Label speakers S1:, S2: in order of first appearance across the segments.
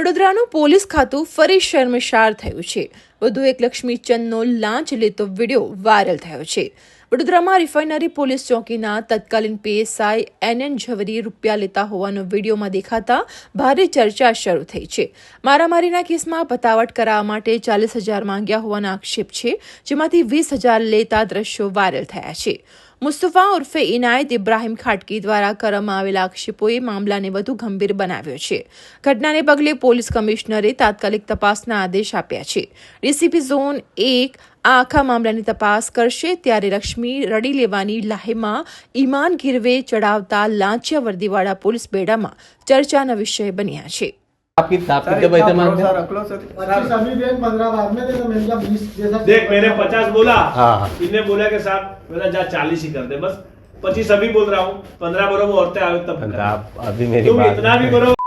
S1: વડોદરાનું police ખાતું ફરી શર્મશાર થયું છે. વધુ એક લક્ષ્મીચંદનો લાંચ લેતો વીડિયો વાયરલ થયો છે. વડોદરામાં રિફાઇનરી પોલીસ ચોકીના તત્કાલીન પીએસઆઈ એન એન ઝવરી રૂપિયા લેતા હોવાનો વિડીયોમાં દેખાતા ભારે ચર્ચા શરૂ થઈ છે. મારામારીના કેસમાં પતાવટ કરાવવા માટે ચાલીસ હજાર માંગ્યા હોવાના આક્ષેપ છે, જેમાંથી વીસ હજાર લેતા દ્રશ્યો વાયરલ થયા છે. મુસ્તફા ઉર્ફે ઇનાયત ઇબ્રાહીમ ખાટકી દ્વારા કરવામાં આવેલા આક્ષેપોએ મામલાને વધુ ગંભીર બનાવ્યો છે. ઘટનાને પગલે પોલીસ કમિશનરે તાત્કાલિક તપાસના આદેશ આપ્યા છે. ડીસીપી ઝોન એક આ આખા મામલાની તપાસ કરશે ત્યારે લક્ષ્મી રડી લેવાની લાહેમાં ઈમાન ગીરવે ચડાવતા લાંચિયા વર્દીવાળા પોલીસ બેડામાં ચર્ચાના વિષય બન્યા છે
S2: आप कित- आप कितने पैसे मांगते हैं
S3: रख लो सर
S4: पच्चीस अभी दें पंद्रह बाद में दे तो मैंने कहा बीस जैसा
S3: देख मैंने पचास बोला
S2: हाँ, हाँ।
S3: इनने बोला कि साहब मेरा जा चालीस ही कर दे बस पच्चीस अभी बोल रहा हूँ पंद्रह बरोबर औरतें आवे तब
S2: तो आप अभी मेरी
S3: तुम
S2: बात
S3: इतना भी करो
S2: नहीं,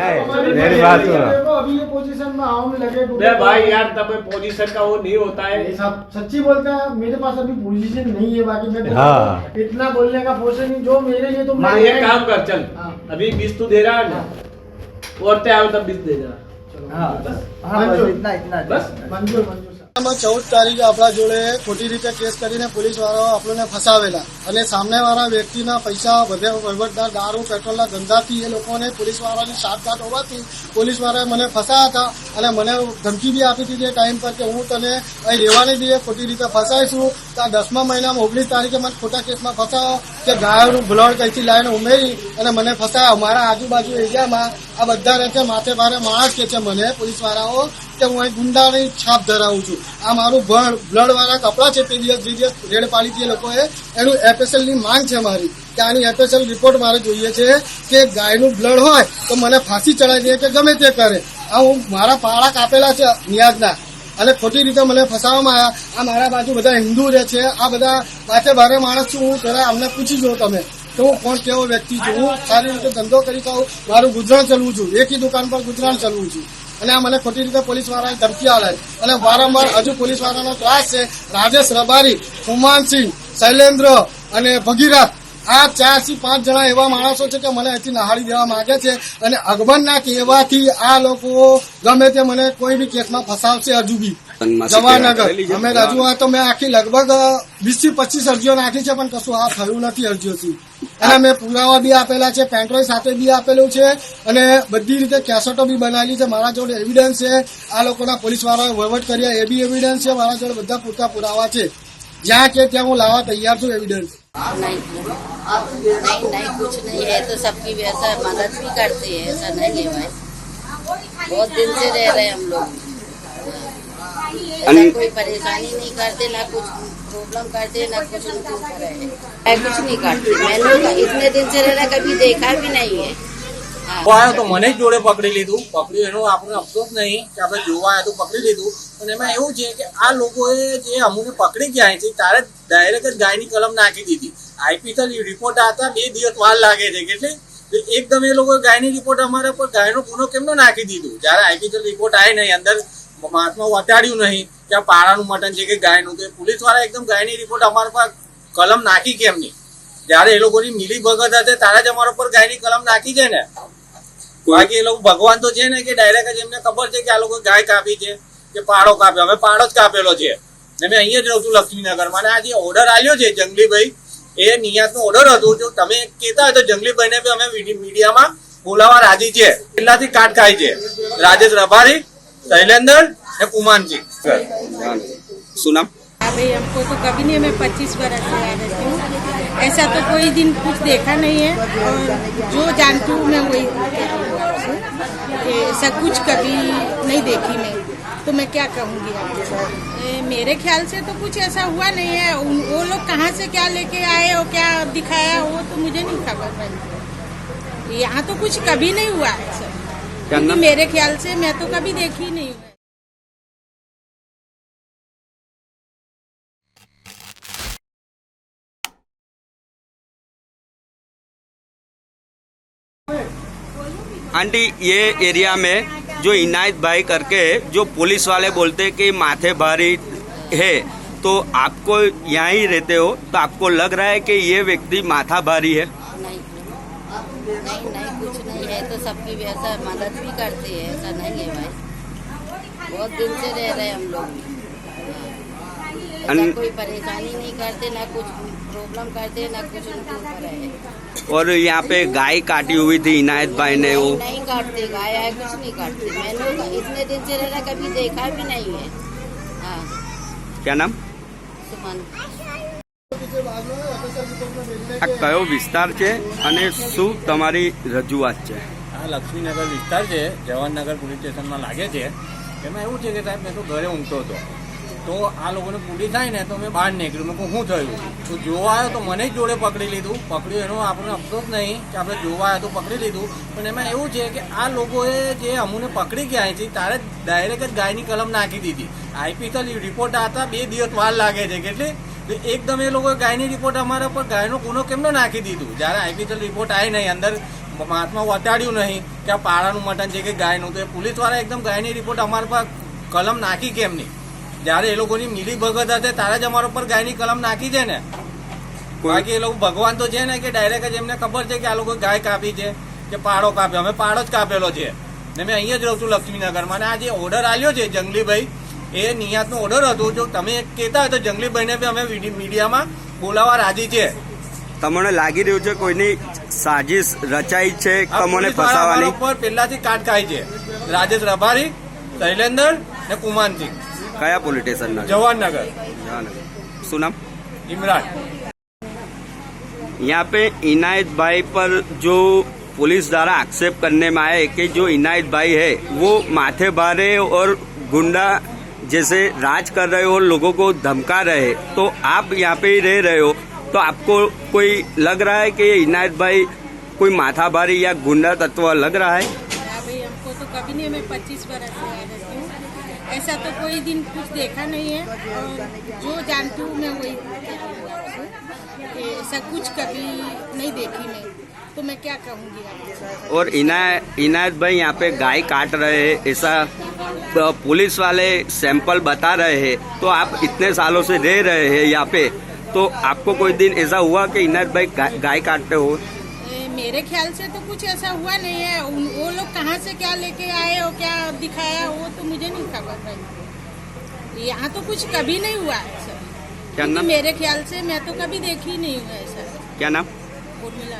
S2: मेरी बात सुनो।
S4: अभी ये पोजीशन में आऊँ लगे तो-
S3: बे भाई यार तब पोजीशन का वो नहीं होता है।
S4: ये सब सच्ची बोलता है मेरे पास अभी पोजीशन नहीं है बाकी मैं
S2: हाँ।
S4: इतना बोलने का फोर्स नहीं जो मेरे लिए तो मैं
S3: ये काम कर चल।
S4: हाँ।
S3: अभी 20 तू दे रहा है ना? हाँ। औरतें आओ तब 20 दे देना।
S4: हाँ
S5: बस। हाँ
S3: इतना
S4: इतना बस। मंजूर
S6: मंजूर ચૌદ તારીખે આપણા જોડે ખોટી રીતે કેસ કરીને પોલીસ વાળાઓ આપણને ફસાવેલા. અને સામેવાળા વ્યક્તિના પૈસા વધે વહીવટદાર દારૂ, પેટ્રોલના ધંધાથી એ લોકોને પોલીસ વાળાની સાઠગાંઠ હોવાથી પોલીસ વાળાએ મને ફસાયા હતા. અને મને ધમકી બી આપી હતી તે ટાઈમ પર કે હું તને અહીં રહેવાની દઈએ ખોટી રીતે ફસાઈશું. તો આ દસમા મહિનામાં ઓગણીસ તારીખે મને ખોટા કેસમાં ફસાયો કે ગાયોનું બ્લડ કઈથી લાઈને ઉમેરી અને મને ફસાયા. મારા આજુબાજુ એરિયામાં આ બધા રહે છે. માથે ભારે માણસ કે છે મને પોલીસ વાળાઓ કે હું અહીં ગુંડાની છાપ ધરાવું છું. આ મારું બ્લડ વાળા કપડાં છે તે દિવસ, જે દિવસ રેડ પાડી દે લોકોએ, એનું એફએસએલની માંગ છે મારી. કે આની એફએસએલ રિપોર્ટ મારે જોઈએ છે કે ગાયનું બ્લડ હોય તો મને ફાંસી ચડાવી દે કે ગમે તે કરે. આ હું મારા પાળા કાપેલા છે નિયાજના. અને ખોટી રીતે મને ફસાવવામાં આવ્યા. આ મારા બાજુ બધા હિન્દુ રહે છે. આ બધા માથે ભારે માણસ છું હું પેલા અમને પૂછી જો તમે. કે હું કોણ કેવો વ્યક્તિ છું? હું સારી રીતે ધંધો કરી ખાઉં મારું ગુજરાન ચલવું છું. એકી દુકાન પર ગુજરાન ચલવું છું. અને આ મને ખોટી રીતે પોલીસ વાળાએ ધમકી આવે અને વારંવાર હજુ પોલીસ વાળાનો ત્રાસ છે. રાજેશ રબારી હુમાનસિંહ શૈલેન્દ્ર અને ભગીરથ આ ચારથી પાંચ જણા એવા માણસો છે કે મને અહીંથી નહાળી દેવા માંગે છે. અને અગમનના કહેવાથી આ લોકો ગમે તે મને કોઈ બી કેસમાં ફસાવશે હજુ બી. જવાનગર. અમે રજૂઆત તો મેં આખી લગભગ વીસથી પચીસ અરજીઓ નાખી છે પણ કશું આ થયું નથી અરજીઓથી. અને મેં પુરાવા બી આપેલા છે પેન્ટ્રોલ સાથે બી આપેલું છે અને બધી રીતે કેસેટો બી બનાવેલી છે મારા જોડે એવિડન્સ છે આ લોકોના પોલીસ વાળાએ વહીવટ કર્યા એ બી એવિડન્સ છે મારા જોડે બધા પૂરતા પુરાવા છે જ્યાં કે ત્યાં હું લાવવા તૈયાર છું એવિડન્સ
S7: नहीं नहीं नहीं कुछ नहीं है तो सबकी वैसा मदद भी करते हैं ऐसा नहीं है भाई बहुत दिन से रह रहे हैं हम लोग ऐसा कोई परेशानी नहीं करते ना कुछ प्रॉब्लम करते ना कुछ उनको करे है मैं कुछ नहीं करती मैंने इतने दिन से रह रहा कभी देखा भी नहीं है हाँ।
S8: આવ્યો તો મને જ જોડે પકડી લીધું પકડ્યું એનો આપણે અફસોસ નહીં કે આપણે જોવા આવ્યા તો પકડી લીધું પણ એમાં એવું છે કે આ લોકોએ જે અમુને પકડી ગયા છે ત્યારે ડાયરેક્ટ જ ગાયની કલમ નાખી દીધી આઈપીસી રિપોર્ટ આવતા બે દિવસ વાર લાગે છે કેટલી તો એકદમ એ લોકો ગાયની રિપોર્ટ અમારા પર ગાયનો ગુનો કેમનો નાખી દીધું જ્યારે આઈપીસી રિપોર્ટ આવી નહીં અંદર માંસમાં વટાડ્યું નહીં કે આ પાડાનું મટન છે કે ગાયનું તો પોલીસવાળા એકદમ ગાયની રિપોર્ટ અમારા પર કલમ નાખી કેમ નહીં જ્યારે એ લોકોની મિલી ભગત હશે તારા જ અમારા પર ગાયની કલમ નાખી છે ને. બાકી એ લોકો ભગવાન તો છે ને કે ડાયરેક્ટ જ એમને ખબર છે કે આ લોકો ગાય કાપી છે કે પાડો કાપ્યો. અમે પાડો જ કાપેલો છે. ને મેં અહીંયા જ રહું છું લક્ષ્મીનગરમાં. અને આ જે ઓર્ડર આવ્યો છે જંગલીભાઈ. એ નિયાતનો ઓર્ડર હતો. જો તમે કહેતા હોય તો જંગલીભાઈને બી અમે મીડિયામાં બોલાવા રાજી છે. કેટલાથી કાટ ખાય છે. રાજેશ રભારી શૈલેન્દર या
S9: कुमान जी।
S10: सुना भाई हमको तो कभी नहीं मैं पच्चीस बरस से आ रहती हूँ। ऐसा तो कोई दिन कुछ देखा नहीं है। और जो जानती हूँ मैं वही ऐसा कुछ कभी नहीं देखी मैं। तो मैं क्या कहूँगी आपको? मेरे ख्याल से तो कुछ ऐसा हुआ नहीं है। उन, वो लोग कहाँ से क्या लेके आए और क्या दिखाया वो तो मुझे नहीं खबर पड़ी यहाँ तो कुछ कभी नहीं हुआ है सर। मेरे ख्याल से मैं तो कभी देखी नहीं हूँ।
S9: आंटी ये एरिया में जो इनायत भाई करके जो पुलिस वाले बोलते हैं कि माथे भारी है तो आपको यहाँ ही रहते हो? तो आपको लग रहा है कि ये व्यक्ति माथा भारी है?
S7: नहीं नहीं कुछ नहीं है तो सबकी भी ऐसा मदद भी करते हैं ऐसा नहीं है भाई। बहुत दिन से रह रहे हम लोग। ऐसा
S9: अन-
S7: कोई परेशानी नहीं करते ना कुछ प्रॉब्लम करते ना कुछ उनको कर रहे हैं
S9: और यहाँ पे गाय काटी हुई थी इनायत भाई ने वो
S7: नहीं, नहीं काटते गाय है कुछ नहीं काटते मैंने इतने दिन से रह रहा कभी देखा भी नहीं है हाँ
S9: क्या नाम
S7: सुमन
S9: આ કયો વિસ્તાર છે અને શું તમારી રજૂઆત છે
S8: આ લક્ષ્મીનગર વિસ્તાર છે જવાહરનગર પોલીસ સ્ટેશનમાં લાગે છે એમાં એવું છે કે સાહેબ મેં તો ઘરે ઊંઘતો હતો તો આ લોકોને પૂરી થાય ને તો મેં બહાર નીકળ્યું. મેં શું થયું? તો જોવા આવ્યો તો મને જ જોડે પકડી લીધું. પકડ્યું એનો આપણને અફસોસ નહીં કે આપણે જોવા આવ્યો તો પકડી લીધું. પણ એમાં એવું છે કે આ લોકોએ જે અમુને પકડી ગયા છે, તારે ડાયરેક્ટ જ ગાયની કલમ નાખી દીધી. આઈપીએલ રિપોર્ટ આવતા બે દિવસ વાર લાગે છે, કેટલી? એકદમ એ લોકોએ ગાયની રિપોર્ટ અમારા પર ગાયનો ગુનો કેમનો નાખી દીધું? જ્યારે આઈપીએલ રિપોર્ટ આવી નહીં, અંદર હાથમાં વટાડ્યું નહીં કે આ પાડાનું મટન છે કે ગાયનું. તો એ પોલીસવાળા એકદમ ગાયની રિપોર્ટ અમારા પર કલમ નાખી કેમ નહીં? જ્યારે એ લોકોની મિલી ભગત હશે ત્યારે જ અમારા પર ગાયની કલમ નાખી છે ને. બાકી એ લોકો ભગવાન તો છે ને કે ડાયરેક્ટ જ એમને ખબર છે કે આ લોકો ગાય કાપી છે કે પાડો કાપ્યો. અમે પાડો જ કાપેલો છે. ને મેં અહીંયા જ રહું છું લક્ષ્મીનગરમાં. અને આ જે ઓર્ડર આવ્યો છે જંગલીભાઈ એ નિયાતનો ઓર્ડર હતો. જો તમે કહેતા હોય તો જંગલીભાઈને બી અમે મીડિયામાં બોલાવવા રાજી છે.
S9: તમને લાગી રહ્યું છે કોઈની સાજિશ રચાઈ છે તમને ફસાવાની?
S8: ઉપર પહેલાથી કાટ ખાય છે. રાજેશ રભારી શૈલેન્દર ને કુમાનસિંહ.
S9: કયા પોલીસ સ્ટેશનના છે?
S8: જવાહરનગર
S9: જવાહરનગર. શું નામ
S8: ઇમરાન
S9: यहाँ पे इनायत भाई पर जो पुलिस द्वारा आक्षेप करने में आया है कि जो इनायत भाई है वो माथे भारे और गुंडा जैसे राज कर रहे हो और लोगों को धमका रहे हैं तो आप यहाँ पे ही रह रहे हो तो आपको कोई लग रहा है कि ये इनायत भाई कोई माथा भारी या गुंडा तत्व लग रहा है
S10: हाँ भाई तो कभी पच्चीस बरस से आ हूँ। ऐसा तो कोई दिन कुछ देखा नहीं है। और जो जानती हूँ मैं वही ऐसा कुछ कभी नहीं देखी मैं तो मैं क्या कहूँगी
S9: और इनायत इनायत भाई यहाँ पे गाय काट रहे हैं ऐसा अ, पुलिस वाले सैंपल बता रहे हैं तो आप इतने सालों से रह रहे हैं यहाँ पे। तो आपको कोई दिन ऐसा हुआ कि इनायत भाई गाय, काटते हो?
S10: मेरे ख्याल से तो कुछ ऐसा हुआ नहीं है। उन, वो लोग कहाँ से क्या लेके आए और क्या दिखाया वो तो मुझे नहीं खबर भाई यहाँ तो कुछ कभी नहीं हुआ है सर।
S9: क्या नाम?
S10: मेरे ख्याल से मैं तो कभी देखी नहीं हूँ ऐसा।
S9: क्या नाम?
S10: उर्मिला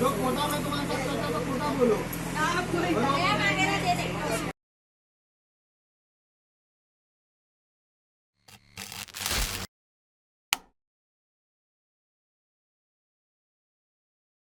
S6: जो कोटा में तुम्हारे साथ करता तो कोटा बोलो